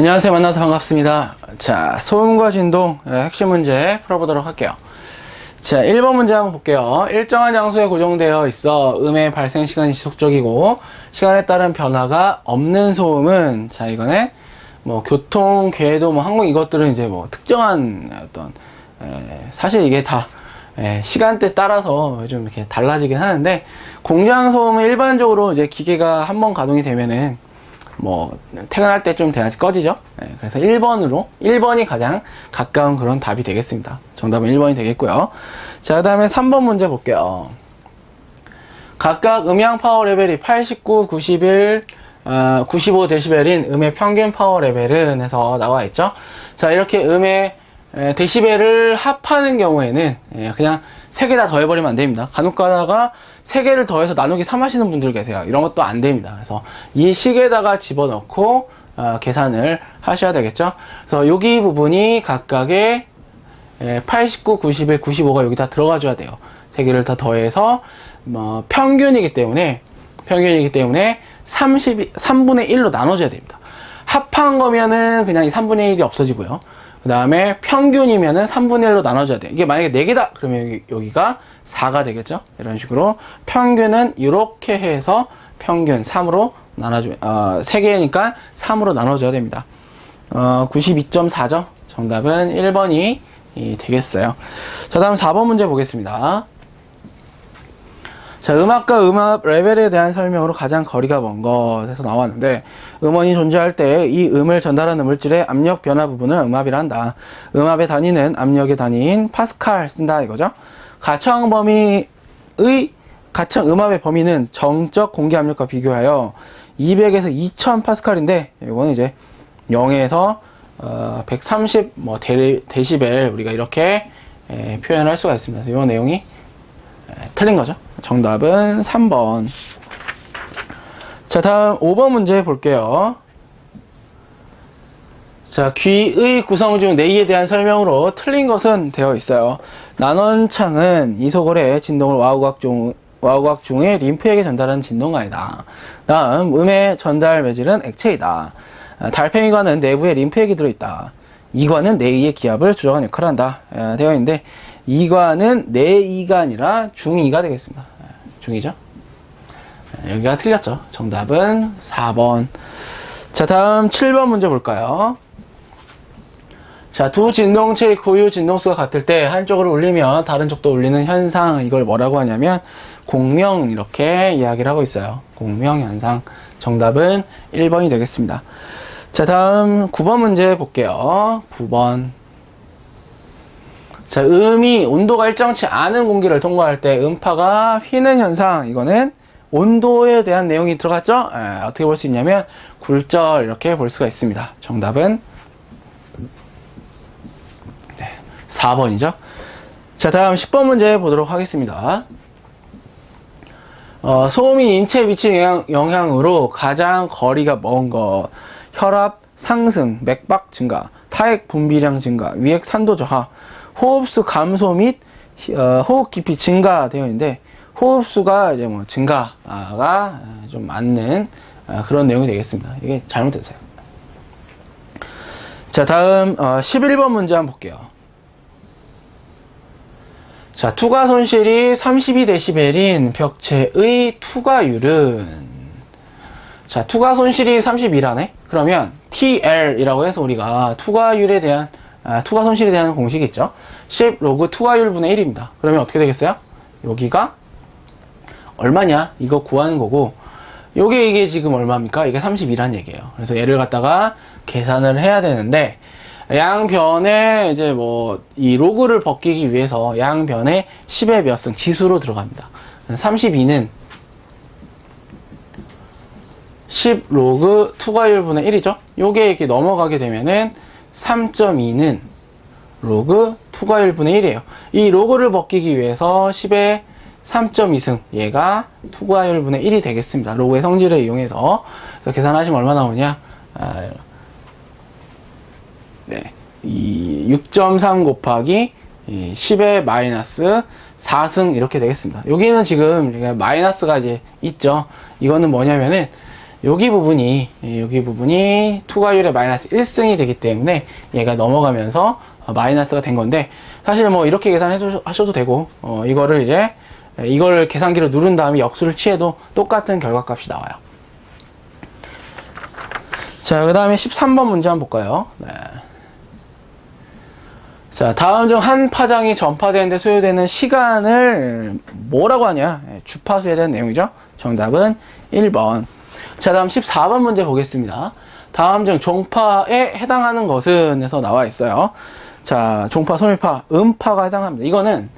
안녕하세요. 만나서 반갑습니다. 자, 소음과 진동 예, 핵심 문제 풀어보도록 할게요. 자, 1번 문제 한번 볼게요. 일정한 장소에 고정되어 있어 음의 발생 시간이 지속적이고 시간에 따른 변화가 없는 소음은 자, 이거는 뭐 교통, 궤도, 뭐 항공 이것들은 이제 뭐 특정한 어떤 에, 사실 이게 다 에, 시간대 따라서 좀 이렇게 달라지긴 하는데 공장 소음은 일반적으로 이제 기계가 한 번 가동이 되면은 뭐 퇴근할 때쯤 돼야지 꺼지죠. 네, 그래서 1번으로 1번이 가장 가까운 그런 답이 되겠습니다. 정답은 1번이 되겠고요. 자, 그다음에 3번 문제 볼게요. 각각 음향 파워 레벨이 89, 91, 어, 95데시벨인 음의 평균 파워 레벨은 해서 나와 있죠. 자, 이렇게 음의 에, 데시벨을 합하는 경우에는 예, 그냥 세 개 다 더해버리면 안 됩니다. 간혹 가다가 세 개를 더해서 나누기 3 하시는 분들 계세요. 이런 것도 안 됩니다. 그래서 이 식에다가 집어넣고 어, 계산을 하셔야 되겠죠. 그래서 여기 부분이 각각의 에, 89, 91, 95가 여기 다 들어가줘야 돼요. 세 개를 다 더해서 뭐 평균이기 때문에 평균이기 때문에 30, 3분의 1로 나눠줘야 됩니다. 합한 거면은 그냥 이 3분의 1이 없어지고요. 그 다음에 평균이면은 3분의 1로 나눠줘야 돼. 이게 만약에 4개다! 그러면 여기, 가 4가 되겠죠? 이런 식으로. 평균은 이렇게 해서 평균 3으로 나눠줘, 어, 3개니까 3으로 나눠줘야 됩니다. 어, 92.4죠? 정답은 1번이 되겠어요. 자, 다음 4번 문제 보겠습니다. 자, 음악과 음압 레벨에 대한 설명으로 가장 거리가 먼 것에서 나왔는데, 음원이 존재할 때 이 음을 전달하는 물질의 압력 변화 부분을 음압이라 한다. 음압의 단위는 압력의 단위인 파스칼 쓴다 이거죠. 가청 범위의 가청 음압의 범위는 정적 공기 압력과 비교하여 200에서 2000 파스칼인데, 이거는 이제 0에서 어, 130 뭐 데시벨 우리가 이렇게 에, 표현할 수가 있습니다. 그래서 이 내용이 에, 틀린 거죠. 정답은 3번. 자, 다음 5번 문제 볼게요. 자, 귀의 구성 중 내이에 대한 설명으로 틀린 것은 되어 있어요. 난원창은 이소골의 진동을 와우각 중, 와우각 중에 림프에게 전달하는 진동관이다. 다음, 음의 전달 매질은 액체이다. 아, 달팽이관은 내부에 림프액이 들어있다. 이관은 내이의 기압을 조정하는 역할을 한다. 아, 되어 있는데, 이관은 내이가 아니라 중이가 되겠습니다. 아, 중이죠? 여기가 틀렸죠. 정답은 4번. 자, 다음 7번 문제 볼까요? 자, 두 진동체의 고유 진동수가 같을 때 한쪽으로 울리면 다른 쪽도 울리는 현상, 이걸 뭐라고 하냐면 공명 이렇게 이야기를 하고 있어요. 공명 현상. 정답은 1번이 되겠습니다. 자, 다음 9번 문제 볼게요. 9번. 자, 음이 온도가 일정치 않은 공기를 통과할 때 음파가 휘는 현상, 이거는 온도에 대한 내용이 들어갔죠? 에, 어떻게 볼 수 있냐면 굴절 이렇게 볼 수가 있습니다. 정답은 네, 4번이죠. 자, 다음 10번 문제 보도록 하겠습니다. 어, 소음이 인체에 미치는 영향, 으로 가장 거리가 먼 것, 혈압 상승, 맥박 증가, 타액 분비량 증가, 위액 산도 저하, 호흡수 감소 및 어, 호흡 깊이 증가되어 있는데 호흡수가 이제 뭐 증가가 좀 맞는 어, 그런 내용이 되겠습니다. 이게 잘못됐어요. 자, 다음 11번 문제 한번 볼게요. 자, 투과 손실이 32dB인 벽체의 투과율은 자, 투과 손실이 32라네? 그러면 TL이라고 해서 우리가 투과율에 대한 아, 투과 손실에 대한 공식이 있죠. 10 로그 투과율분의 1입니다. 그러면 어떻게 되겠어요? 여기가 얼마냐? 이거 구하는 거고 요게 이게 지금 얼마입니까? 이게 32란 얘기예요. 그래서 얘를 갖다가 계산을 해야 되는데 양변에 이제 뭐 이 로그를 벗기기 위해서 양변에 10의 몇승 지수로 들어갑니다. 32는 10 로그 투과율분의 1이죠. 요게 이렇게 넘어가게 되면은 3.2는 로그 투과율분의 1이에요. 이 로그를 벗기기 위해서 10의 3.2승 얘가 투과율분의 1이 되겠습니다. 로그의 성질을 이용해서 그래서 계산하시면 얼마 나오냐? 아, 네, 이6.3 곱하기 10의 마이너스 4승 이렇게 되겠습니다. 여기는 지금 마이너스가 이제 있죠. 이거는 뭐냐면은 여기 부분이 예, 여기 부분이 투과율의 마이너스 1승이 되기 때문에 얘가 넘어가면서 어, 마이너스가 된 건데 사실 뭐 이렇게 계산해 하셔도 되고 어, 이거를 이제 예, 이걸 계산기로 누른 다음에 역수를 취해도 똑같은 결과값이 나와요. 자, 그 다음에 13번 문제 한번 볼까요? 네. 자, 다음 중 한 파장이 전파되는데 소요되는 시간을 뭐라고 하냐? 예, 주파수에 대한 내용이죠. 정답은 1번. 자, 다음 14번 문제 보겠습니다. 다음 중 종파에 해당하는 것은 에서 나와 있어요. 자, 종파, 소밀파, 음파가 해당합니다. 이거는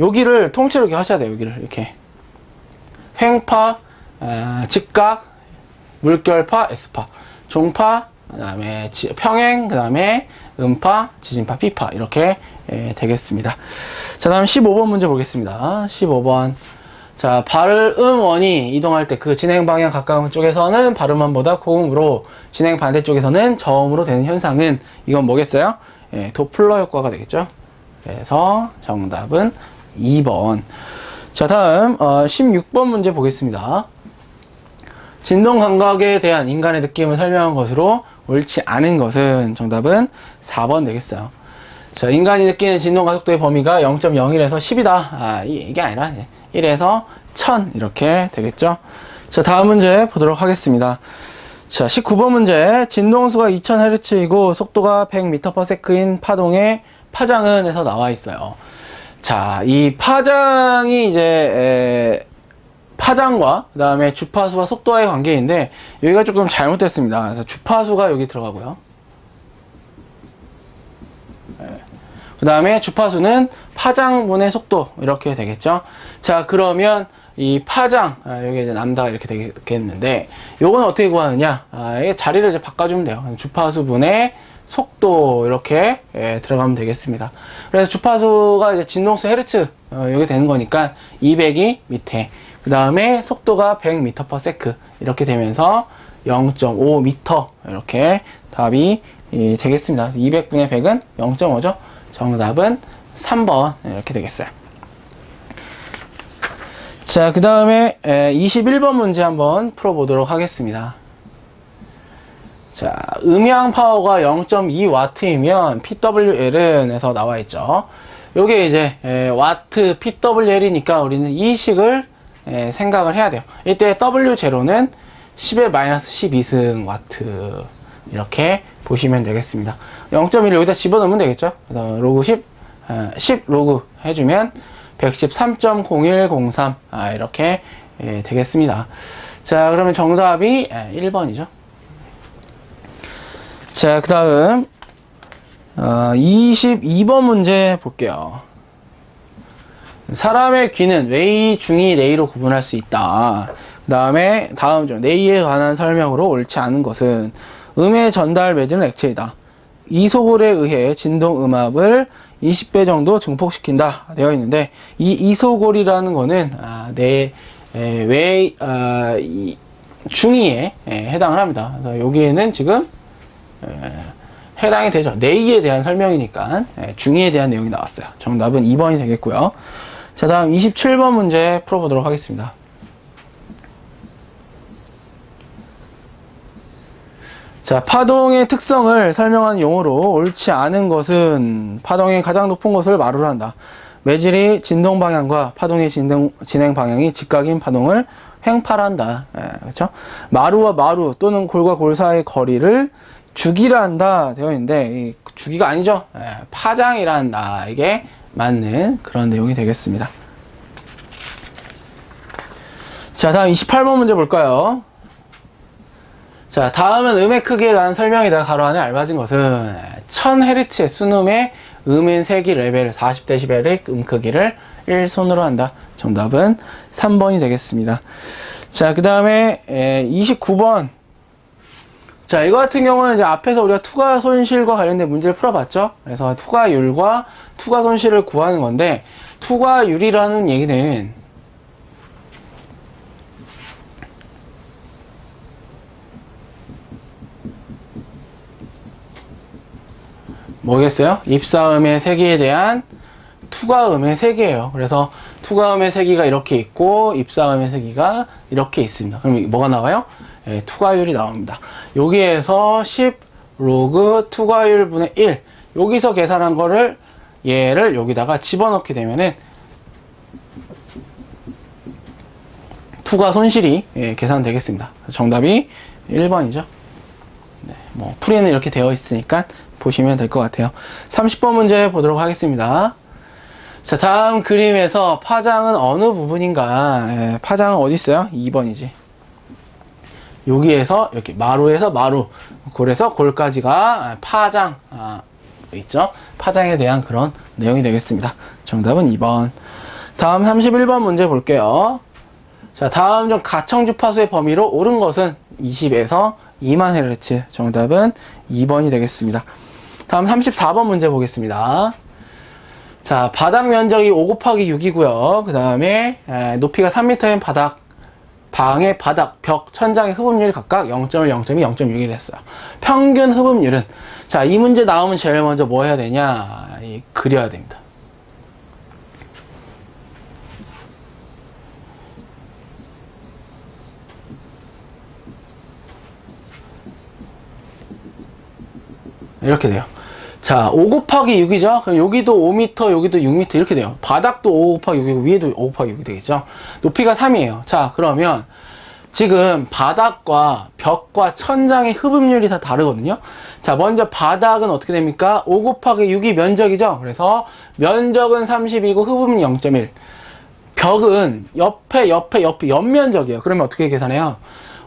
여기를 통째로 이렇게 하셔야 돼요. 여기를 이렇게. 횡파, 아, 직각, 물결파, S파, 종파, 그 다음에 지- 평행, 그 다음에 음파, 지진파, P파 이렇게 예, 되겠습니다. 자, 다음 15번 문제 보겠습니다. 15번. 자, 발음원이 이동할 때 그 진행 방향 가까운 쪽에서는 발음원보다 고음으로 진행 반대쪽에서는 저음으로 되는 현상은 이건 뭐겠어요? 예, 도플러 효과가 되겠죠. 그래서 정답은 2번. 자, 다음 어, 16번 문제 보겠습니다. 진동 감각에 대한 인간의 느낌을 설명한 것으로 옳지 않은 것은 정답은 4번 되겠어요. 자, 인간이 느끼는 진동 가속도의 범위가 0.01에서 10이다. 아, 이- 이게 아니라 1에서 1000 이렇게 되겠죠. 자, 다음 문제 보도록 하겠습니다. 자, 19번 문제. 진동수가 2000Hz이고 속도가 100m/s인 파동의 파장은 에서 나와 있어요. 자, 이 파장이 이제 에, 파장과 그다음에 주파수와 속도와의 관계인데 여기가 조금 잘못됐습니다. 그래서 주파수가 여기 들어가고요. 그 다음에 주파수는 파장분의 속도 이렇게 되겠죠. 자 그러면 이 파장 아, 여기 이제 남다가 이렇게 되겠는데 요건 어떻게 구하느냐? 아, 자리를 이제 바꿔주면 돼요. 주파수분의 속도 이렇게 예, 들어가면 되겠습니다. 그래서 주파수가 이제 진동수 헤르츠 어, 이게 되는 거니까 200이 밑에 그 다음에 속도가 100m/s 이렇게 되면서 0.5m 이렇게 답이 이, 되겠습니다. 200분의 100은 0.5죠. 정답은 3번 이렇게 되겠어요. 자, 그 다음에 21번 문제 한번 풀어보도록 하겠습니다. 자, 음향 파워가 0.2W이면 PWL은 에서 나와 있죠. 요게 이제 에, 와트 PWL이니까 우리는 이 식을 에, 생각을 해야 돼요. 이때 W0는 10의 마이너스 12승 와트 이렇게 보시면 되겠습니다. 0.1을 여기다 집어넣으면 되겠죠. 로그 10, 어, 10 로그 해주면 113.0103 아, 이렇게 예, 되겠습니다. 자, 그러면 정답이 예, 1번이죠. 자, 그 다음, 어, 22번 문제 볼게요. 사람의 귀는 외이, 중이, 내이로 구분할 수 있다. 그 다음에, 다음 중, 내이에 관한 설명으로 옳지 않은 것은, 음의 전달 매질은 액체이다. 이소골에 의해 진동 음압을 20배 정도 증폭시킨다. 되어 있는데, 이 이소골이라는 거는, 아, 내, 에, 외, 아, 이, 중이에 에, 해당을 합니다. 그래서 여기에는 지금, 에, 해당이 되죠. 내이에 대한 설명이니까 에, 중의에 대한 내용이 나왔어요. 정답은 2번이 되겠고요. 자, 다음 27번 문제 풀어보도록 하겠습니다. 자, 파동의 특성을 설명하는 용어로 옳지 않은 것은 파동이 가장 높은 것을 말을 한다. 매질이 진동 방향과 파동의 진동, 진행 방향이 직각인 파동을 횡파한다. 그렇죠? 마루와 마루 또는 골과 골 사이의 거리를 주기라 한다 되어 있는데 이 주기가 아니죠. 예, 파장이라 한다. 이게 맞는 그런 내용이 되겠습니다. 자, 다음 28번 문제 볼까요? 자, 다음은 음의 크기에 관한 설명이다. 가로 안에 알맞은 것은 1000Hz의 순음의 음인 세기 레벨 40dB의 음 크기를 1손으로 한다. 정답은 3번이 되겠습니다. 자, 그 다음에 29번. 자, 이거 같은 경우는 이제 앞에서 우리가 투과 손실과 관련된 문제를 풀어봤죠? 그래서 투과율과 투과 손실을 구하는 건데, 투과율이라는 얘기는 뭐겠어요? 입사음의 세기에 대한 투과음의 세기예요. 그래서 투과음의 세기가 이렇게 있고 입사음의 세기가 이렇게 있습니다. 그럼 뭐가 나와요? 예, 투과율이 나옵니다. 여기에서 10 로그 투과율 분의 1 여기서 계산한 거를 얘를 여기다가 집어넣게 되면은 투과 손실이 예, 계산되겠습니다. 정답이 1번이죠. 네, 뭐 풀이는 이렇게 되어 있으니까 보시면 될 것 같아요. 30번 문제 보도록 하겠습니다. 자, 다음 그림에서 파장은 어느 부분인가? 예, 파장은 어디 있어요? 2번이지. 여기에서 이렇게 마루에서 마루, 골에서 골까지가 파장 아, 있죠? 파장에 대한 그런 내용이 되겠습니다. 정답은 2번. 다음 31번 문제 볼게요. 자, 다음 중 가청 주파수의 범위로 옳은 것은 20에서 2만 헤르츠. 정답은 2번이 되겠습니다. 다음 34번 문제 보겠습니다. 자, 바닥 면적이 5 곱하기 6이고요. 그 다음에 높이가 3m인 바닥, 방의 바닥, 벽, 천장의 흡음률이 각각 0.1, 0.2, 0.6을 했어요. 평균 흡음률은 자, 이 문제 나오면 제일 먼저 뭐 해야 되냐? 이, 그려야 됩니다. 이렇게 돼요. 자, 5 곱하기 6이죠? 그럼 여기도 5m, 여기도 6m 이렇게 돼요. 바닥도 5 곱하기 6이고 위에도 5 곱하기 6이 되겠죠? 높이가 3이에요. 자, 그러면 지금 바닥과 벽과 천장의 흡음률이 다 다르거든요. 자, 먼저 바닥은 어떻게 됩니까? 5 곱하기 6이 면적이죠? 그래서 면적은 30이고 흡음이 0.1. 벽은 옆에, 옆에, 옆에 옆면적이에요. 그러면 어떻게 계산해요?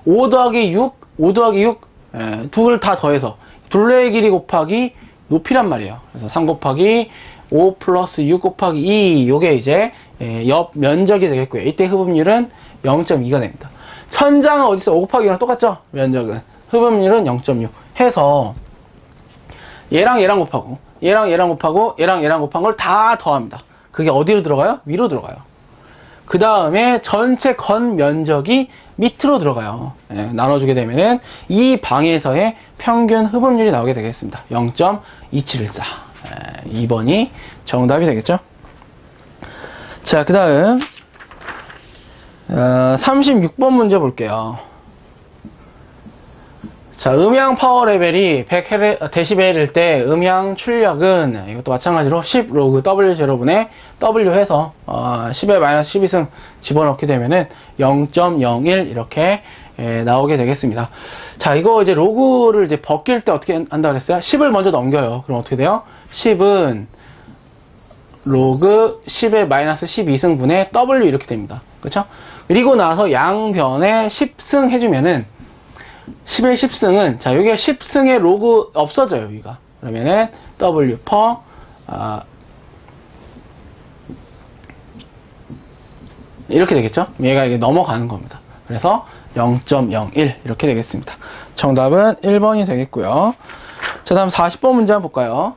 5 더하기 6, 5 더하기 6, 예, 둘다 더해서 둘레의 길이 곱하기 높이란 말이에요. 그래서 3 곱하기 5 플러스 6 곱하기 2, 요게 이제 예, 옆 면적이 되겠고요. 이때 흡음률은 0.2가 됩니다. 천장은 어디 있어? 5 곱하기 2랑 똑같죠? 면적은. 흡음률은 0.6 해서 얘랑 얘랑 곱하고 얘랑 얘랑 곱하고 얘랑 얘랑 곱한 걸 다 더합니다. 그게 어디로 들어가요? 위로 들어가요. 그 다음에 전체 건 면적이 밑으로 들어가요. 예, 나눠주게 되면은 이 방에서의 평균 흡음률이 나오게 되겠습니다. 0.2714. 예, 2번이 정답이 되겠죠? 자, 그 다음 어, 36번 문제 볼게요. 자, 음향 파워 레벨이 100 데시벨일 때 음향 출력은 이것도 마찬가지로 10 로그 W0분의 W 해서 어, 10에 마이너스 12승 집어넣게 되면은 0.01 이렇게 예, 나오게 되겠습니다. 자, 이거 이제 로그를 이제 벗길 때 어떻게 한다 그랬어요? 10을 먼저 넘겨요. 그럼 어떻게 돼요? 10은 로그 10의 마이너스 12승분의 W 이렇게 됩니다. 그렇죠? 그리고 나서 양변에 10승 해주면은 10의 10승은 자 여기가 10승의 로그 없어져요 여기가. 그러면은 W per 아, 이렇게 되겠죠? 얘가 이게 넘어가는 겁니다. 그래서 0.01 이렇게 되겠습니다. 정답은 1번이 되겠고요. 자 다음 40번 문제 한번 볼까요?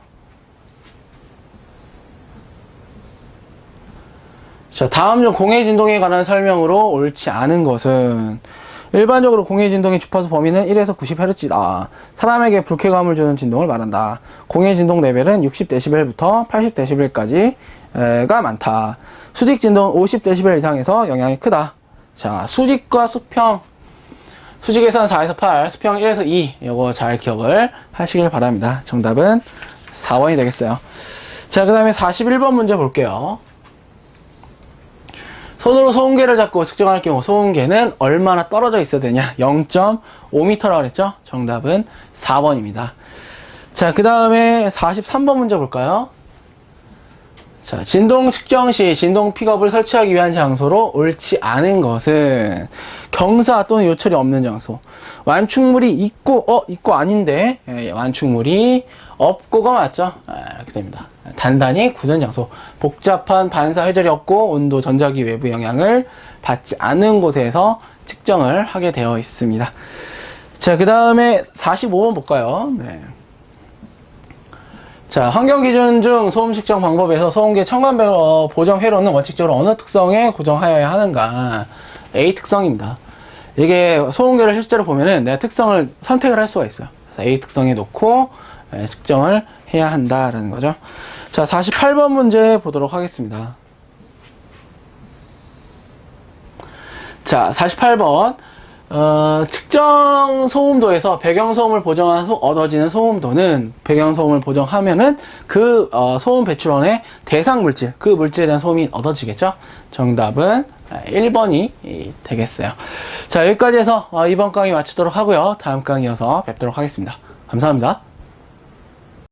자, 다음 중 공해 진동에 관한 설명으로 옳지 않은 것은 일반적으로 공해 진동의 주파수 범위는 1에서 90Hz다. 사람에게 불쾌감을 주는 진동을 말한다. 공해 진동 레벨은 60dB부터 80dB까지가 많다. 수직 진동 50dB 이상에서 영향이 크다. 자, 수직과 수평. 수직에서는 4에서 8, 수평 1에서 2. 이거 잘 기억을 하시길 바랍니다. 정답은 4번이 되겠어요. 자, 그 다음에 41번 문제 볼게요. 손으로 소음계를 잡고 측정할 경우 소음계는 얼마나 떨어져 있어야 되냐? 0.5m라고 그랬죠? 정답은 4번입니다. 자, 그 다음에 43번 문제 볼까요? 자, 진동 측정 시 진동 픽업을 설치하기 위한 장소로 옳지 않은 것은 경사 또는 요철이 없는 장소. 완충물이 있고, 어, 있고 아닌데, 예, 완충물이 없고가 맞죠? 아, 이렇게 됩니다. 단단히 굳은 장소. 복잡한 반사 회절이 없고, 온도 전자기 외부 영향을 받지 않은 곳에서 측정을 하게 되어 있습니다. 자, 그 다음에 45번 볼까요? 네. 자, 환경 기준 중 소음 측정 방법에서 소음계 청간 어, 보정 회로는 원칙적으로 어느 특성에 고정하여야 하는가? A 특성입니다. 이게 소음계를 실제로 보면은 내가 특성을 선택을 할 수가 있어요. A 특성에 놓고 예, 측정을 해야 한다라는 거죠. 자, 48번 문제 보도록 하겠습니다. 자, 48번. 어, 특정 소음도에서 배경 소음을 보정한 후 얻어지는 소음도는 배경 소음을 보정하면은 그 어, 소음 배출원의 대상 물질, 그 물질에 대한 소음이 얻어지겠죠? 정답은 1번이 되겠어요. 자, 여기까지 해서 어, 이번 강의 마치도록 하고요. 다음 강의 이어서 뵙도록 하겠습니다. 감사합니다.